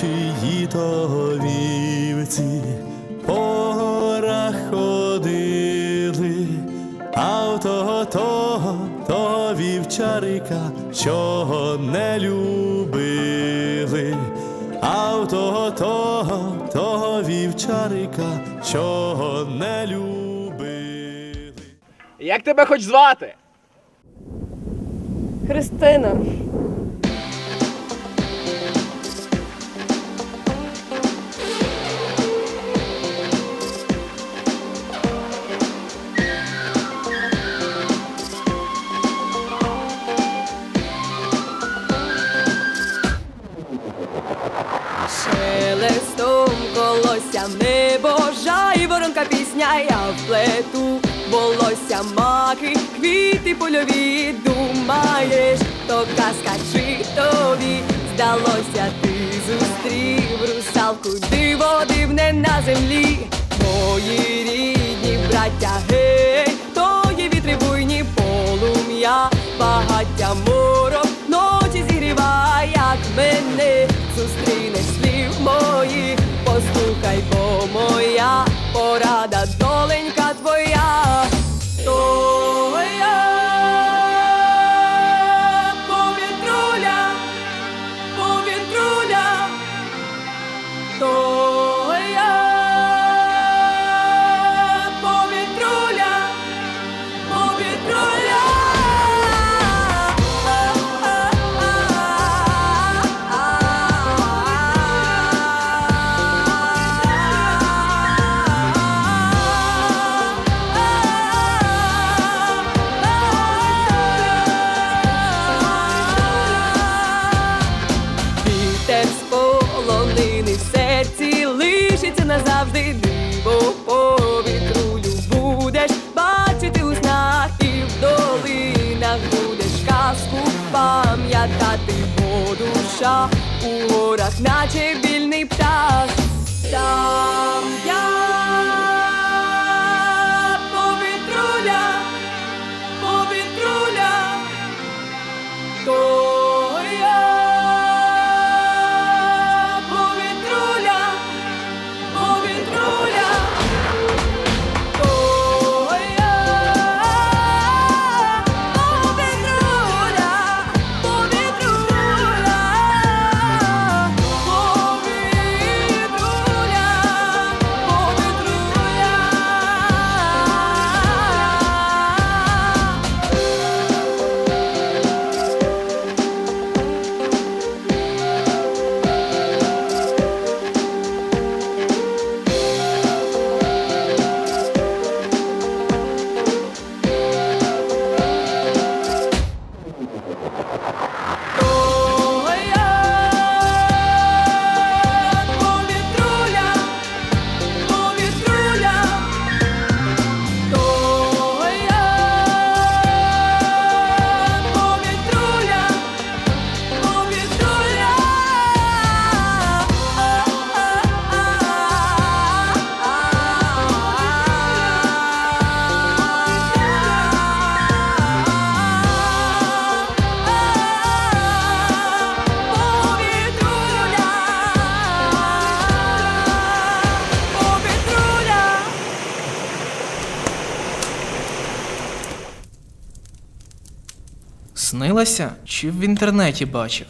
чиї то вівці по горах ходили, а в того того, того вівчарика, чого не любили, а в того того, того вівчарика, чого не любили. Як тебе хоч звати? Христина. Колося небо, жай воронка пісня, я вплету волосся маки, квіти польові, думаєш, то казка чи тобі? Здалося, ти зустрів русалку, диво дивне на землі, послухай, бо моя порада, пам'ятати, бо душа у горах, наче вільний птах. Снилася чи в інтернеті бачив?